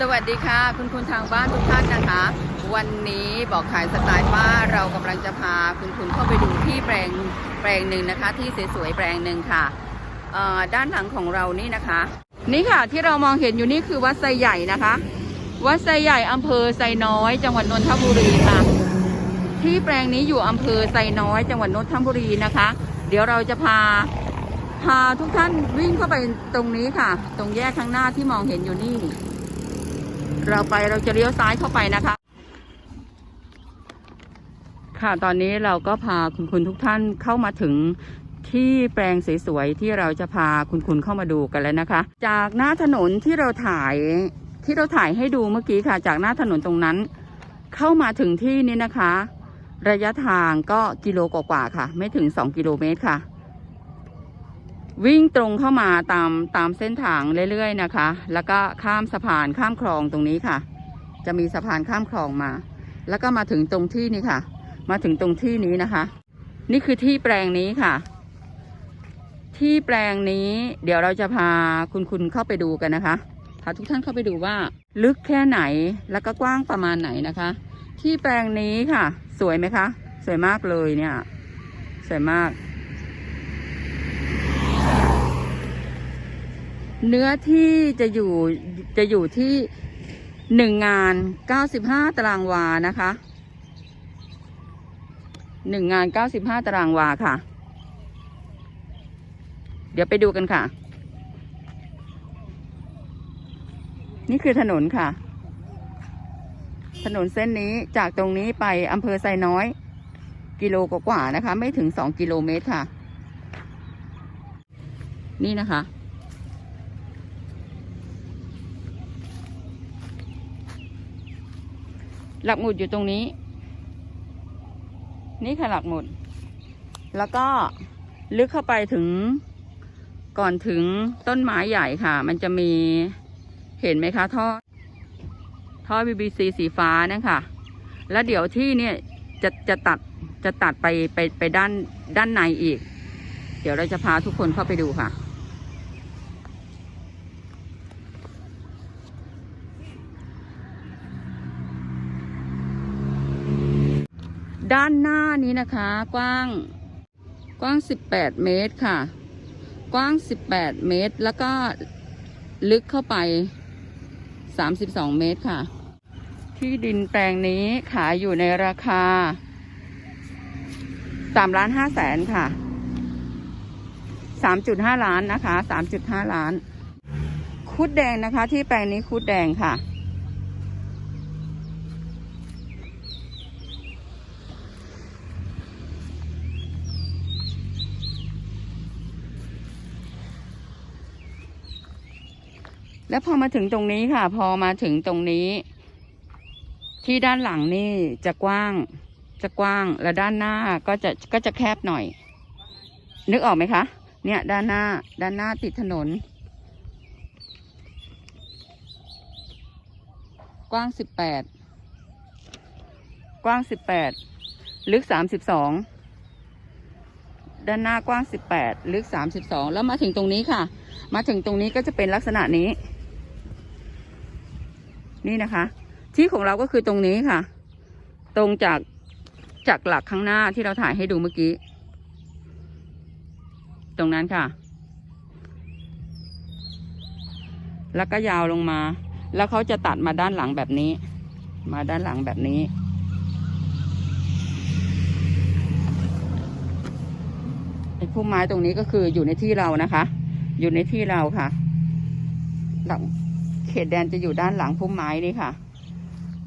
สวัสดีค่ะ คุณคุณทางบ้านทุกท่านนะคะ วันนี้บอกขายสไตล์ป้าเรากำลังจะพาคุณคุณเข้าไปดูที่แปลงแปลงหนึ่งนะคะ ที่สวยๆแปลงหนึ่งค่ะด้านหลังของเรานี่นะคะ นี่ค่ะที่เรามองเห็นอยู่นี่คือวัดไซใหญ่นะคะ วัดไซใหญ่อำเภอไซน้อย จังหวัดนนทบุรีค่ะ ที่แปลงนี้อยู่อำเภอไซน้อย จังหวัดนนทบุรีนะคะ เดี๋ยวเราจะพาพาทุกท่านวิ่งเข้าไปตรงนี้ค่ะ ตรงแยกข้างหน้าที่มองเห็นอยู่นี่ เราไปเราจะเลี้ยวซ้ายเข้าไปนะคะ ค่ะตอนนี้เราก็พาคุณคุณทุกท่านเข้ามาถึงที่แปลงสวยๆที่เราจะพาคุณคุณเข้ามาดูกันแล้วนะคะ จากหน้าถนนที่เราถ่ายที่เราถ่ายให้ดูเมื่อกี้ค่ะ จากหน้าถนนตรงนั้น เข้ามาถึงที่นี้นะคะ ระยะทางก็กิโลกว่าๆค่ะ ไม่ถึง 2 กิโลเมตรค่ะ วิ่งตรงเข้ามาตามตามเส้นทางเรื่อยๆนะคะ แล้วก็ข้ามสะพานข้ามคลองตรงนี้ค่ะ จะมีสะพานข้ามคลองมา แล้วก็มาถึงตรงที่นี้ค่ะ มาถึงตรงที่นี้นะคะ นี่คือที่แปลงนี้ค่ะ ที่แปลงนี้เดี๋ยวเราจะพาคุณคุณเข้าไปดูกันนะคะพาทุกท่านเข้าไปดูว่า ลึกแค่ไหนแล้วก็กว้างประมาณไหนนะคะ ที่แปลงนี้ค่ะ สวยไหมคะ สวยมากเลยเนี่ย สวยมาก เนื้อที่จะอยู่จะอยู่ที่หนึ่งงานเก้าสิบห้าตารางวานะคะหนึ่งงานเก้าสิบห้าตารางวาค่ะ เดี๋ยวไปดูกันค่ะ นี่คือถนนค่ะ ถนนเส้นนี้จากตรงนี้ไปอำเภอไซน้อย กิโลกว่าๆนะคะ ไม่ถึงสองกิโลเมตรค่ะ นี่นะคะ หลักหมุดอยู่ตรงนี้ นี่ค่ะหลักหมุด แล้วก็ลึกเข้าไปถึงก่อนถึงต้นไม้ใหญ่ค่ะ มันจะมีเห็นไหมคะท่อ ท่อ BBC สีฟ้านั่นค่ะแล้วเดี๋ยวที่เนี่ยจะจะตัดจะตัดไปไปไปด้านด้านในอีก เดี๋ยวเราจะพาทุกคนเข้าไปดูค่ะ ด้านหน้านี้นะคะ กว้าง กว้าง 18 เมตรค่ะ กว้าง 18 เมตร แล้วก็ลึกเข้าไป 32 เมตรค่ะ ที่ดินแปลงนี้ขายอยู่ในราคา3ล้าน5แสนค่ะ 3.5 ล้านนะคะ 3.5 ล้าน คุดแดงนะคะ ที่แปลงนี้คุดแดงค่ะ แล้วพอมาถึงตรงนี้ค่ะ พอมาถึงตรงนี้ ที่ด้านหลังนี่จะกว้าง จะกว้าง และด้านหน้าก็จะก็จะแคบหน่อย นึกออกไหมคะ เนี่ย ด้านหน้า ด้านหน้าติดถนน กว้างสิบแปดกว้างสิบแปดลึกสามสิบสองด้านหน้ากว้างสิบแปดลึกสามสิบสองแล้วมาถึงตรงนี้ค่ะ มาถึงตรงนี้ก็จะเป็นลักษณะนี้ นี่นะคะ ที่ของเราก็คือตรงนี้ค่ะ ตรงจากจากหลักข้างหน้าที่เราถ่ายให้ดูเมื่อกี้ ตรงนั้นค่ะ แล้วก็ยาวลงมา แล้วเขาจะตัดมาด้านหลังแบบนี้ มาด้านหลังแบบนี้ ไอ้พุ่มไม้ตรงนี้ก็คืออยู่ในที่เรานะคะ อยู่ในที่เราค่ะหลัง เขตแดนจะอยู่ด้านหลังพุ่มไม้นี่ค่ะ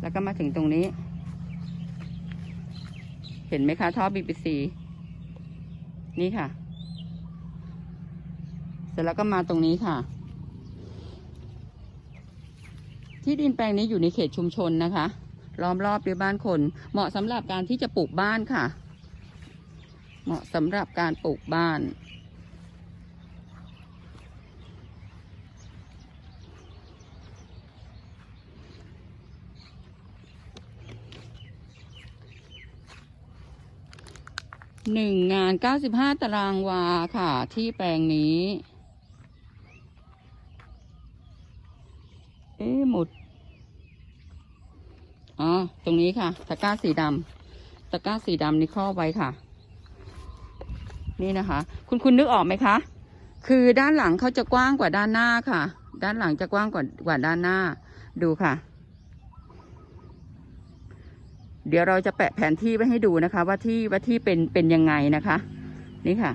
แล้วก็มาถึงตรงนี้ เห็นไหมคะท่อ BBC นี่ค่ะ เสร็จแล้วก็มาตรงนี้ค่ะ ที่ดินแปลงนี้อยู่ในเขตชุมชนนะคะ ล้อมรอบด้วยบ้านคน เหมาะสำหรับการที่จะปลูกบ้านค่ะ เหมาะสำหรับการปลูกบ้าน หนึ่งงานเก้าสิบห้าตารางวาค่ะที่แปลงนี้ เอ๊หมด อ๋อ ตรงนี้ค่ะตะกร้าสีดำตะกร้าสีดำนี่ครอบไว้ค่ะ นี่นะคะ คุณคุณนึกออกไหมคะ คือด้านหลังเขาจะกว้างกว่าด้านหน้าค่ะ ด้านหลังจะกว้างกว่ากว่าด้านหน้า ดูค่ะ เดี๋ยวเราจะแปะแผนที่ไว้ให้ดูนะคะ ว่าที่ว่าที่เป็นเป็นยังไงนะคะ นี่ค่ะ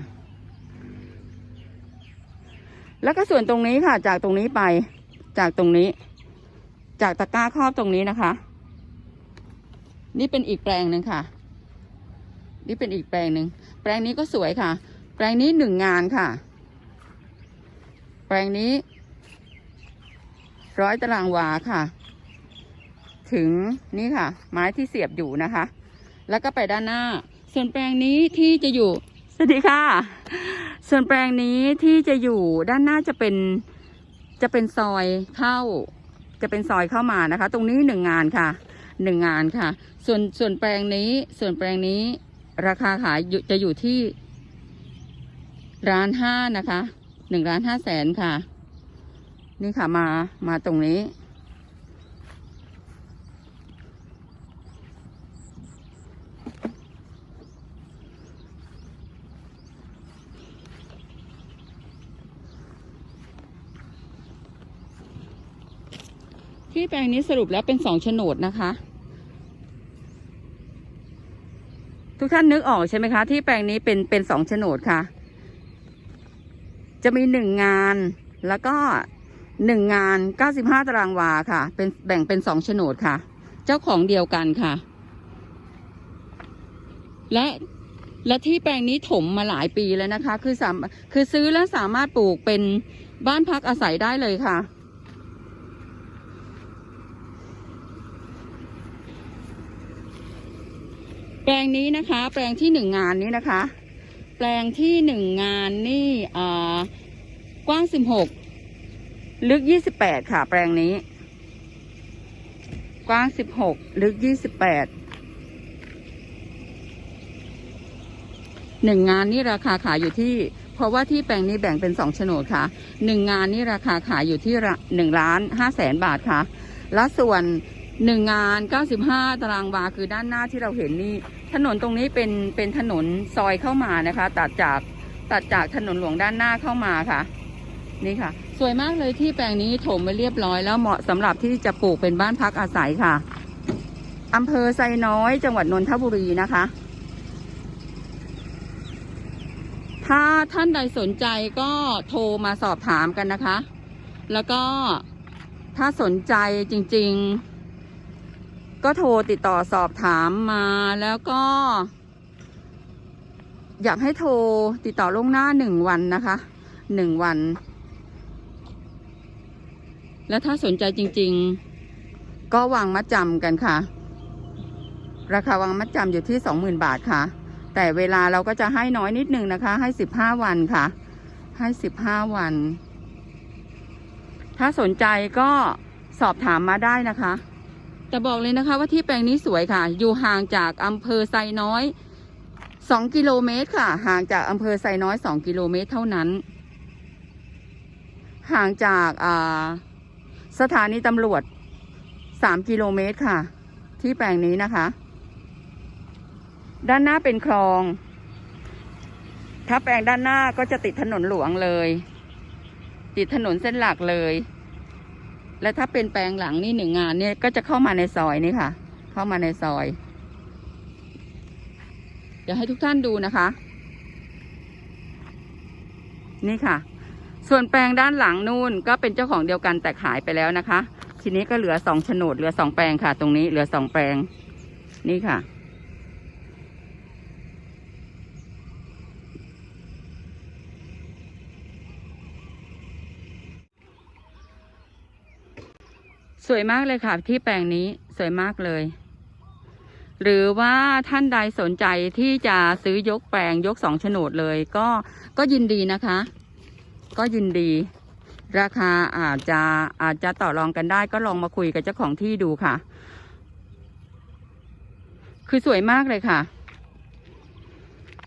แล้วก็ส่วนตรงนี้ค่ะ จากตรงนี้ไป จากตรงนี้ จากตะกร้าครอบตรงนี้นะคะ นี่เป็นอีกแปลงหนึ่งค่ะ นี่เป็นอีกแปลงหนึ่งแปลงนี้ก็สวยค่ะ แปลงนี้หนึ่งงานค่ะ แปลงนี้ร้อยตารางวาค่ะ ถึงนี่ค่ะ ไม้ที่เสียบอยู่นะคะ แล้วก็ไปด้านหน้า ส่วนแปลงนี้ที่จะอยู่สวัสดีค่ะ ส่วนแปลงนี้ที่จะอยู่ด้านหน้าจะเป็นจะเป็นซอยเข้า จะเป็นซอยเข้ามานะคะ ตรงนี้หนึ่งงานค่ะหนึ่งงานค่ะ ส่วนส่วนแปลงนี้ส่วนแปลงนี้ ราคาขายจะอยู่ที่ร้านห้านะคะหนึ่งล้านห้าแสนค่ะ นี่ค่ะมามาตรงนี้ ที่แปลงนี้สรุปแล้วเป็นสองโฉนดนะคะ ทุกท่านนึกออกใช่ไหมคะ ที่แปลงนี้เป็นเป็นสองโฉนดค่ะ จะมีหนึ่งงานแล้วก็หนึ่งงานเก้าสิบห้าตารางวาค่ะ เป็นแบ่งเป็นสองโฉนดค่ะ เจ้าของเดียวกันค่ะ และและที่แปลงนี้ถมมาหลายปีแล้วนะคะ คือสามคือซื้อแล้วสามารถปลูกเป็นบ้านพักอาศัยได้เลยค่ะ แปลงนี้นะคะ แปลงที่หนึ่งงานนี้นะคะ แปลงที่หนึ่งงานนี่กว้างสิบหกลึกยี่สิบแปดค่ะ แปลงนี้ กว้างสิบหกลึกยี่สิบแปดหนึ่งงานนี่ราคาขายอยู่ที่ เพราะว่าที่แปลงนี้แบ่งเป็นสองโฉนดค่ะหนึ่งงานนี่ราคาขายอยู่ที่หนึ่งล้านห้าแสนบาทค่ะ และส่วน หนึ่งงาน95ตารางวาคือด้านหน้าที่เราเห็นนี่ ถนนตรงนี้เป็นเป็นถนนซอยเข้ามานะคะ ตัดจากตัดจากถนนหลวงด้านหน้าเข้ามาค่ะ นี่ค่ะ สวยมากเลยที่แปลงนี้ถมไปเรียบร้อยแล้วเหมาะสำหรับที่จะปลูกเป็นบ้านพักอาศัยค่ะอำเภอไซน้อยจังหวัดนนทบุรีนะคะ ถ้าท่านใดสนใจก็โทรมาสอบถามกันนะคะ แล้วก็ถ้าสนใจจริง ๆ ก็โทรติดต่อสอบถามมาแล้วก็ อยากให้โทรติดต่อล่วงหน้าหนึ่งวันนะคะหนึ่งวัน แล้วถ้าสนใจจริง ๆ ก็วางมัดจำกันค่ะ ราคาวางมัดจำอยู่ที่สองหมื่นบาทค่ะ แต่เวลาเราก็จะให้น้อยนิดนึงนะคะ ให้สิบห้าวันค่ะ ให้สิบห้าวัน ถ้าสนใจก็สอบถามมาได้นะคะ แต่บอกเลยนะคะว่าที่แปลงนี้สวยค่ะ อยู่ห่างจากอำเภอไซน้อยสองกิโลเมตรค่ะ ห่างจากอำเภอไซน้อยสองกิโลเมตรเท่านั้น ห่างจากสถานีตำรวจสามกิโลเมตรค่ะ ที่แปลงนี้นะคะ ด้านหน้าเป็นคลอง ถ้าแปลงด้านหน้าก็จะติดถนนหลวงเลย ติดถนนเส้นหลักเลย และถ้าเป็นแปลงหลังนี่หนึ่งงานเนี่ยก็จะเข้ามาในซอยนี่ค่ะ เข้ามาในซอย เดี๋ยวให้ทุกท่านดูนะคะ นี่ค่ะ ส่วนแปลงด้านหลังนู่นก็เป็นเจ้าของเดียวกันแต่ขายไปแล้วนะคะ ทีนี้ก็เหลือสองโฉนดเหลือสองแปลงค่ะ ตรงนี้เหลือสองแปลง นี่ค่ะ สวยมากเลยค่ะ ที่แปลงนี้สวยมากเลย หรือว่าท่านใดสนใจที่จะซื้อยกแปลงยกสองโฉนดเลย ก็ก็ยินดีนะคะ ก็ยินดี ราคาอาจจะอาจจะต่อรองกันได้ ก็ลองมาคุยกับเจ้าของที่ดูค่ะ คือสวยมากเลยค่ะ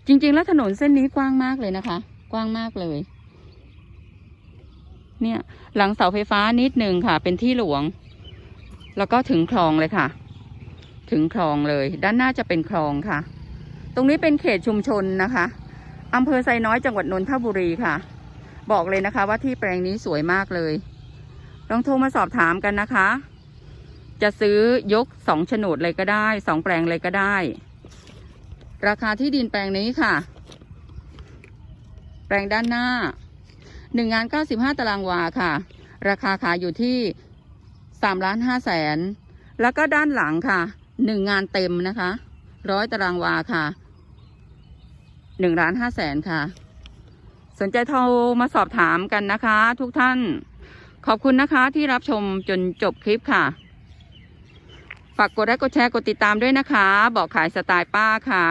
จริง ๆ แล้วถนนเส้นนี้กว้างมากเลยนะคะ กว้างมากเลยเนี่ยหลังเสาไฟฟ้านิดหนึ่งค่ะ เป็นที่หลวง แล้วก็ถึงคลองเลยค่ะ ถึงคลองเลย ด้านหน้าจะเป็นคลองค่ะ ตรงนี้เป็นเขตชุมชนนะคะอำเภอไซน้อยจังหวัดนนทบุรีค่ะ บอกเลยนะคะ ว่าที่แปลงนี้สวยมากเลย ลองโทรมาสอบถามกันนะคะ จะซื้อยกสองโฉนดเลยก็ได้สองแปลงเลยก็ได้ ราคาที่ดินแปลงนี้ค่ะ แปลงด้านหน้าหนึ่งงานเก้าสิบห้าตารางวาค่ะ ราคาขายอยู่ที่ สามล้านห้าแสนแล้วก็ด้านหลังค่ะหนึ่งงานเต็มนะคะร้อยตารางวาค่ะหนึ่งล้านห้าแสนค่ะ สนใจโทรมาสอบถามกันนะคะ ทุกท่าน ขอบคุณนะคะที่รับชมจนจบคลิปค่ะ ฝากกดไลค์กดแชร์กดติดตามด้วยนะคะ บอกขายสไตล์ป้าค่ะ